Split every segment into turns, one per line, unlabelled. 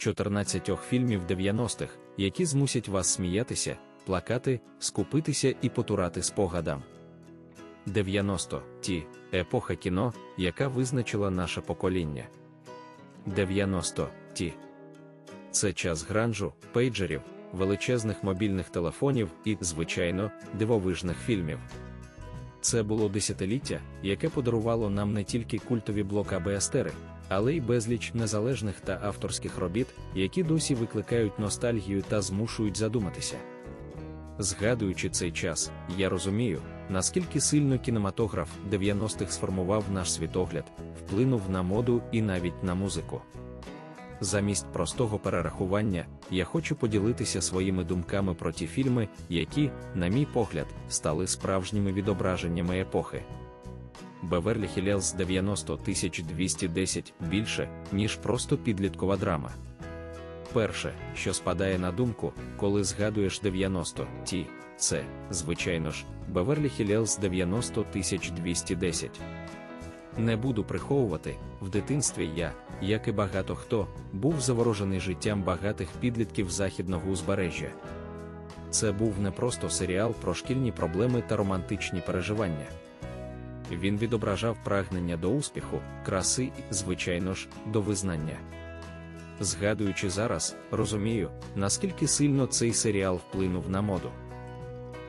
14 фільмів 90-х, які змусять вас сміятися, плакати, скупитися і потурати спогадам. 90 ті епоха кіно, яка визначила наше покоління. 90 ті це час гранжу, пейджерів, величезних мобільних телефонів і, звичайно, дивовижних фільмів. Це було десятиліття, яке подарувало нам не тільки культові блокабестери, але й безліч незалежних та авторських робіт, які досі викликають ностальгію та змушують задуматися. Згадуючи цей час, я розумію, наскільки сильно кінематограф 90-х сформував наш світогляд, вплинув на моду і навіть на музику. Замість простого перерахування, я хочу поділитися своїми думками про ті фільми, які, на мій погляд, стали справжніми відображеннями епохи. Беверлі Хіллз 90 210 більше, ніж просто підліткова драма. Перше, що спадає на думку, коли згадуєш 90 ті, це, звичайно ж, Беверлі Хіллз 90 210. Не буду приховувати, в дитинстві я, як і багато хто, був заворожений життям багатих підлітків західного узбережжя. Це був не просто серіал про шкільні проблеми та романтичні переживання. Він відображав прагнення до успіху, краси і, звичайно ж, до визнання. Згадуючи зараз, розумію, наскільки сильно цей серіал вплинув на моду.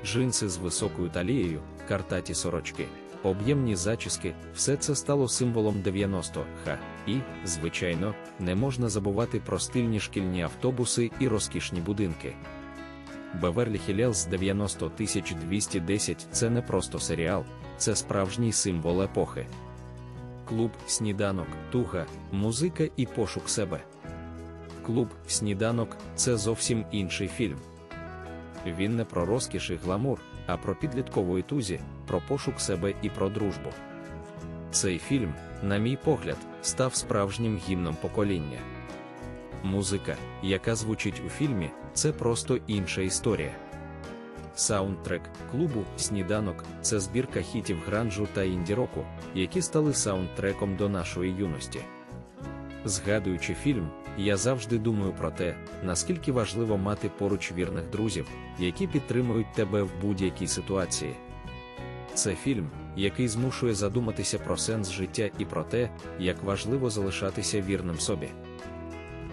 Джинси з високою талією, картаті сорочки, об'ємні зачіски, все це стало символом 90-х, і, звичайно, не можна забувати про стильні шкільні автобуси і розкішні будинки. Беверлі 90 210 це не просто серіал, це справжній символ епохи. Клуб, сніданок, туга, музика і пошук себе. Клуб, сніданок це зовсім інший фільм. Він не про розкіш і гламур, а про підліткову тузі, про пошук себе і про дружбу. Цей фільм, на мій погляд, став справжнім гімном покоління. Музика, яка звучить у фільмі, це просто інша історія. Саундтрек клубу Сніданок це збірка хітів гранжу та інді-року, які стали саундтреком до нашої юності. Згадуючи фільм, я завжди думаю про те, наскільки важливо мати поруч вірних друзів, які підтримують тебе в будь-якій ситуації. Це фільм, який змушує задуматися про сенс життя і про те, як важливо залишатися вірним собі.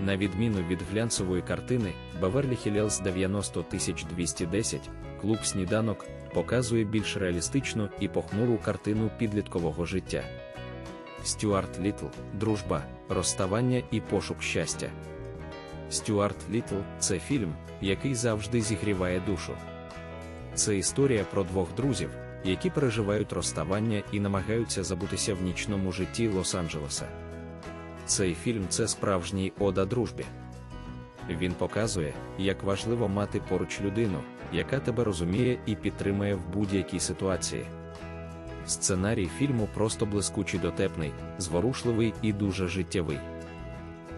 На відміну від глянцевої картини, Беверлі Хіллз 90 210, клуб сніданок показує більш реалістичну і похмуру картину підліткового життя. Стюарт Літл, дружба, розставання і пошук щастя. Стюарт Літл це фільм, який завжди зігріває душу. Це історія про двох друзів, які переживають розставання і намагаються забутися в нічному житті Лос-Анджелеса. Цей фільм це справжній ода дружбі. Він показує, як важливо мати поруч людину, яка тебе розуміє і підтримує в будь-якій ситуації. Сценарій фільму просто блискучий дотепний, зворушливий і дуже життєвий.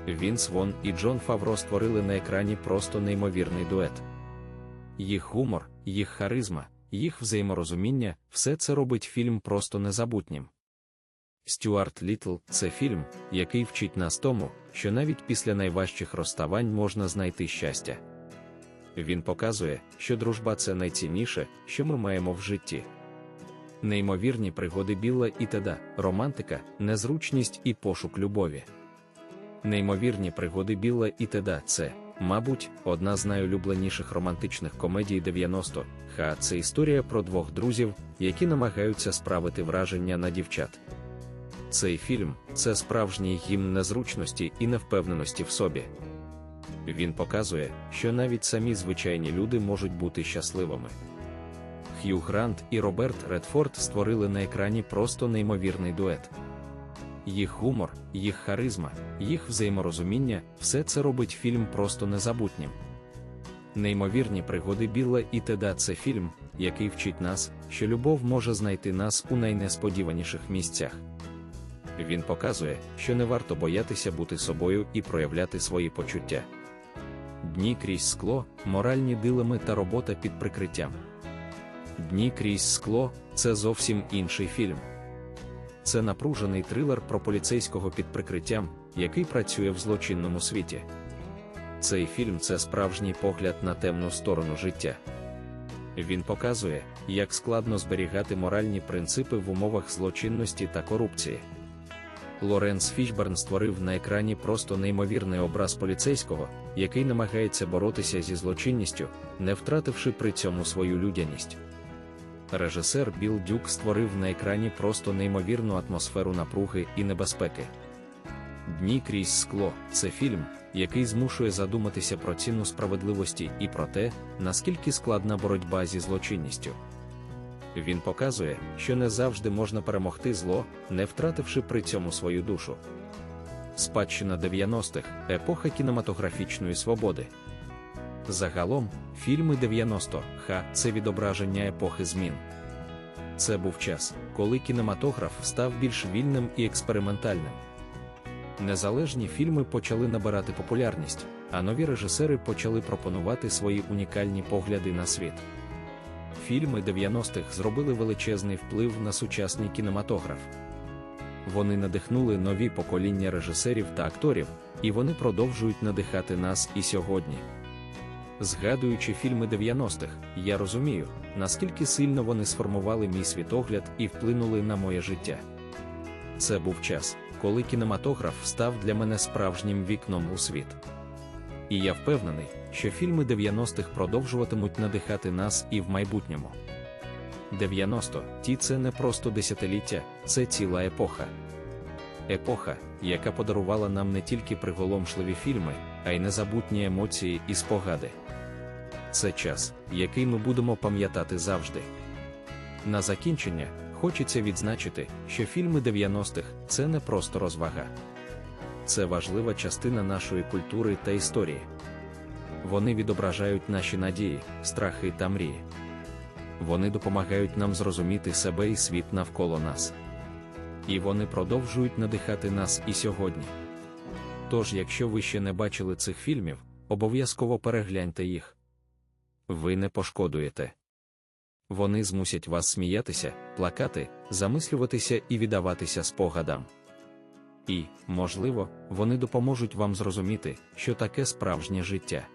Вінс Вон і Джон Фавро створили на екрані просто неймовірний дует. Їх гумор, їх харизма, їх взаєморозуміння все це робить фільм просто незабутнім. Стюарт Літл це фільм, який вчить нас тому, що навіть після найважчих розставань можна знайти щастя. Він показує, що дружба це найцінніше, що ми маємо в житті. Неймовірні пригоди Білла і Теда, романтика, незручність і пошук любові. Неймовірні пригоди Білла і Теда це, мабуть, одна з найулюбленіших романтичних комедій 90 ха це історія про двох друзів, які намагаються справити враження на дівчат. Цей фільм це справжній гімн незручності і невпевненості в собі. Він показує, що навіть самі звичайні люди можуть бути щасливими. Х'ю Грант і Роберт Редфорд створили на екрані просто неймовірний дует. Їх гумор, їх харизма, їх взаєморозуміння все це робить фільм просто незабутнім. Неймовірні пригоди Білла і Теда це фільм, який вчить нас, що любов може знайти нас у найнесподіваніших місцях. Він показує, що не варто боятися бути собою і проявляти свої почуття. Дні крізь скло, моральні дилеми та робота під прикриттям. Дні крізь скло це зовсім інший фільм. Це напружений трилер про поліцейського під прикриттям, який працює в злочинному світі. Цей фільм це справжній погляд на темну сторону життя. Він показує, як складно зберігати моральні принципи в умовах злочинності та корупції. Лоренс Фішберн створив на екрані просто неймовірний образ поліцейського, який намагається боротися зі злочинністю, не втративши при цьому свою людяність. Режисер Біл Дюк створив на екрані просто неймовірну атмосферу напруги і небезпеки. Дні крізь скло це фільм, який змушує задуматися про ціну справедливості і про те, наскільки складна боротьба зі злочинністю. Він показує, що не завжди можна перемогти зло, не втративши при цьому свою душу. Спадщина 90-х епоха кінематографічної свободи. Загалом, фільми 90-х це відображення епохи змін. Це був час, коли кінематограф став більш вільним і експериментальним. Незалежні фільми почали набирати популярність, а нові режисери почали пропонувати свої унікальні погляди на світ. Фільми 90-х зробили величезний вплив на сучасний кінематограф. Вони надихнули нові покоління режисерів та акторів, і вони продовжують надихати нас і сьогодні. Згадуючи фільми 90-х, я розумію, наскільки сильно вони сформували мій світогляд і вплинули на моє життя. Це був час, коли кінематограф став для мене справжнім вікном у світ. І я впевнений, що фільми 90-х продовжуватимуть надихати нас і в майбутньому. 90 ті це не просто десятиліття, це ціла епоха. Епоха, яка подарувала нам не тільки приголомшливі фільми, а й незабутні емоції і спогади. Це час, який ми будемо пам'ятати завжди. На закінчення хочеться відзначити, що фільми 90-х це не просто розвага. Це важлива частина нашої культури та історії. Вони відображають наші надії, страхи та мрії. Вони допомагають нам зрозуміти себе і світ навколо нас. І вони продовжують надихати нас і сьогодні. Тож, якщо ви ще не бачили цих фільмів, обов'язково перегляньте їх. Ви не пошкодуєте. Вони змусять вас сміятися, плакати, замислюватися і віддаватися спогадам. І, можливо, вони допоможуть вам зрозуміти, що таке справжнє життя.